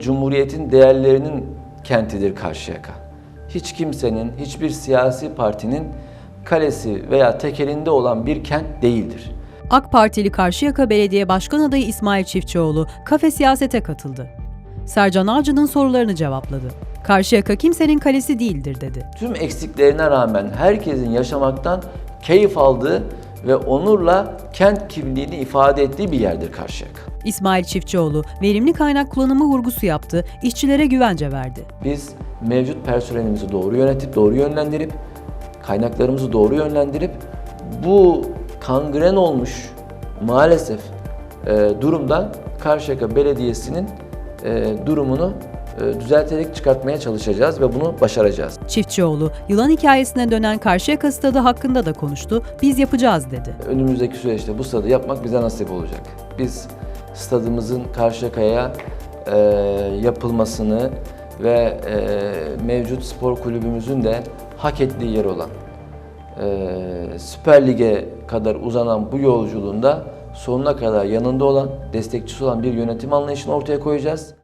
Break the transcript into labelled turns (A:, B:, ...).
A: Cumhuriyetin değerlerinin kentidir Karşıyaka. Hiç kimsenin, hiçbir siyasi partinin kalesi veya tekelinde olan bir kent değildir.
B: AK Partili Karşıyaka Belediye Başkan Adayı İsmail Çiftçioğlu kafe siyasete katıldı. Sercan Avcı'nın sorularını cevapladı. Karşıyaka kimsenin kalesi değildir dedi.
A: Tüm eksiklerine rağmen herkesin yaşamaktan keyif aldığı ve onurla kent kimliğini ifade ettiği bir yerdir Karşıyaka.
B: İsmail Çiftçioğlu verimli kaynak kullanımı vurgusu yaptı, işçilere güvence verdi.
A: Biz mevcut personelimizi doğru yönetip, doğru yönlendirip, kaynaklarımızı doğru yönlendirip bu kangren olmuş maalesef e, durumdan Karşıyaka Belediyesi'nin e, durumunu e, düzelterek çıkartmaya çalışacağız ve bunu başaracağız.
B: Çiftçioğlu, yılan hikayesine dönen Karşıyaka stadı hakkında da konuştu, biz yapacağız dedi.
A: Önümüzdeki süreçte bu stadı yapmak bize nasip olacak. Biz stadımızın Karşıyaka'ya e, yapılmasını ve e, mevcut spor kulübümüzün de hak ettiği yer olan e, Süper Lig'e kadar uzanan bu yolculuğunda sonuna kadar yanında olan, destekçisi olan bir yönetim anlayışını ortaya koyacağız.